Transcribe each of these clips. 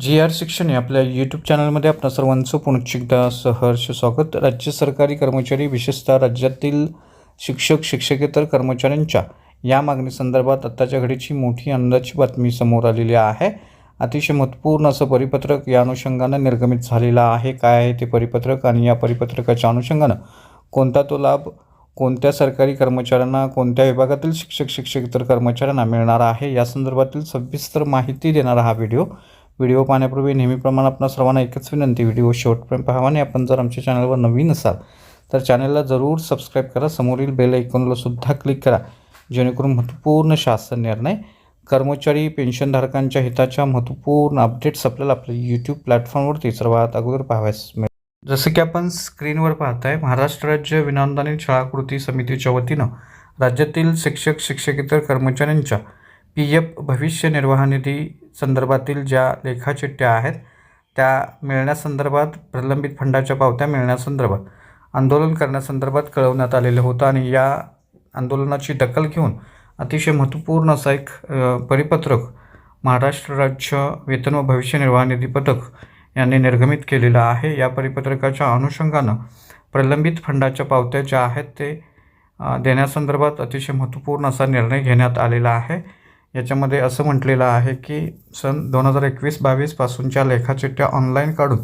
जी R शिक्षण या आपल्या यूट्यूब चॅनलमध्ये आपण सर्वांचं पुनश्च एकदा सहर्ष स्वागत. राज्य सरकारी कर्मचारी विशेषतः राज्यातील शिक्षक शिक्षकेतर कर्मचाऱ्यांच्या या मागणीसंदर्भात आत्ताच्या घडीची मोठी अंदाजची बातमी समोर आलेली आहे. अतिशय महत्त्वपूर्ण असं परिपत्रक या अनुषंगानं निर्गमित झालेलं आहे. काय आहे ते परिपत्रक आणि या परिपत्रकाच्या अनुषंगानं कोणता तो लाभ कोणत्या सरकारी कर्मचाऱ्यांना कोणत्या विभागातील शिक्षक शिक्षकेतर कर्मचाऱ्यांना मिळणार आहे? या संदर्भातील सविस्तर माहिती देणारा हा व्हिडिओ व्हिडिओ पाहण्यापूर्वी नेहमीप्रमाणे आपणा सर्वांना एकच विनंती व्हिडिओ शेवटपर्यंत पाहावा आणि आपण जर आमच्या चॅनलवर नवीन असाल तर चॅनलला जरूर सबस्क्राईब करा. समोरील बेल ऐकूनलासुद्धा क्लिक करा. जेणेकरून महत्त्वपूर्ण शासन निर्णय कर्मचारी पेन्शनधारकांच्या हिताच्या महत्त्वपूर्ण अपडेट्स आपल्याला आपल्या यूट्यूब प्लॅटफॉर्मवरती सर्वात अगोदर पाहाव्यास मिळेल. जसं की आपण स्क्रीनवर पाहताय महाराष्ट्र राज्य विनानुदानित शाळाकृती समितीच्या वतीनं राज्यातील शिक्षक शिक्षकेतर कर्मचाऱ्यांच्या पी एफ भविष्य निर्वाह निधी संदर्भातील ज्या लेखाचिठ्ठ्या आहेत त्या मिळण्यासंदर्भात प्रलंबित फंडाच्या पावत्या मिळण्यासंदर्भात आंदोलन करण्यासंदर्भात कळवण्यात आलेलं होतं आणि या आंदोलनाची दखल घेऊन अतिशय महत्त्वपूर्ण असा एक परिपत्रक महाराष्ट्र राज्य वेतन व भविष्य निर्वाह निधी पथक यांनी निर्गमित केलेलं आहे. या परिपत्रकाच्या अनुषंगानं प्रलंबित फंडाच्या पावत्या ज्या आहेत ते देण्यासंदर्भात अतिशय महत्त्वपूर्ण असा निर्णय घेण्यात आलेला आहे. याच्यामध्ये असं म्हटलेलं आहे की सन दोन हजार एकवीस बावीसपासूनच्या लेखाचिठ्ठ्या ऑनलाईन काढून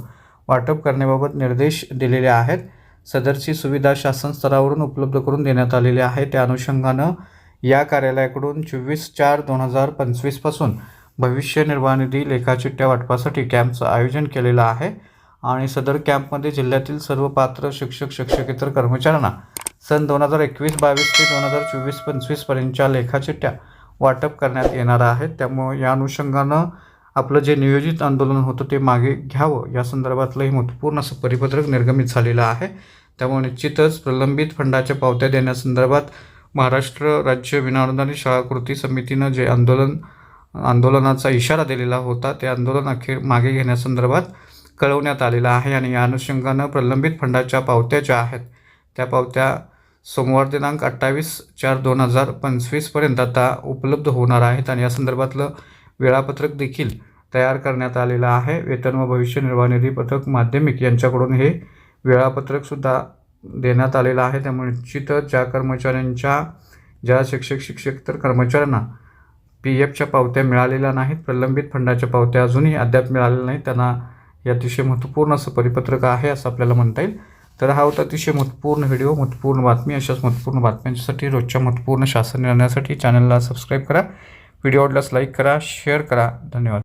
वाटप करण्याबाबत निर्देश दिलेले आहेत. सदरची सुविधा शासन स्तरावरून उपलब्ध करून देण्यात आलेली आहे. त्या अनुषंगानं या कार्यालयाकडून चोवीस चार दोन हजार पंचवीसपासून भविष्य निर्वाह निधी लेखाचिठ्ठ्या वाटपासाठी कॅम्पचं आयोजन केलेलं आहे आणि सदर कॅम्पमध्ये जिल्ह्यातील सर्व पात्र शिक्षक शिक्षकेतर कर्मचाऱ्यांना सन दोन हजार एकवीस बावीस ते दोन हजार चोवीस पंचवीसपर्यंतच्या लेखाचिठ्ठ्या वाटप करण्यात येणार आहेत त्यामुळे या अनुषंगानं आपलं जे नियोजित आंदोलन होतं ते मागे घ्यावं. या संदर्भातलं हे महत्त्वपूर्ण असं परिपत्रक निर्गमित झालेलं आहे. त्यामुळे निश्चितच प्रलंबित फंडाच्या पावत्या देण्यासंदर्भात महाराष्ट्र राज्य विनाअनुदानित शाळा कृती समितीनं जे आंदोलन आंदोलनाचा इशारा दिलेला होता ते आंदोलन अखेर मागे घेण्यासंदर्भात कळवण्यात आलेलं आहे. आणि या अनुषंगानं प्रलंबित फंडाच्या पावत्या ज्या आहेत त्या पावत्या सोमवार दिनांक अठ्ठावीस चार दोन हजार पंचवीसपर्यंत आता उपलब्ध होणार आहेत आणि या संदर्भातलं वेळापत्रक देखील तयार करण्यात आलेलं आहे. वेतन व भविष्य निर्वाह निधी पथक माध्यमिक यांच्याकडून हे वेळापत्रकसुद्धा देण्यात आलेलं आहे. त्यामुळे निश्चितच ज्या कर्मचाऱ्यांच्या ज्या शिक्षक शिक्षक तर कर्मचाऱ्यांना पी एफच्या पावत्या मिळालेल्या नाहीत प्रलंबित फंडाच्या पावत्या अजूनही अद्याप मिळालेल्या नाहीत त्यांना हे अतिशय महत्त्वपूर्ण असं परिपत्रक आहे असं आपल्याला म्हणता येईल. तर हा होता अतिशय महत्त्वपूर्ण व्हिडिओ महत्त्वपूर्ण बातमी. अशाच महत्त्वपूर्ण बातम्यांसाठी रोजच्या महत्त्वपूर्ण शासन निर्णयासाठी चॅनलला सबस्क्राईब करा. व्हिडिओ आवडल्यास लाईक करा शेअर करा. धन्यवाद.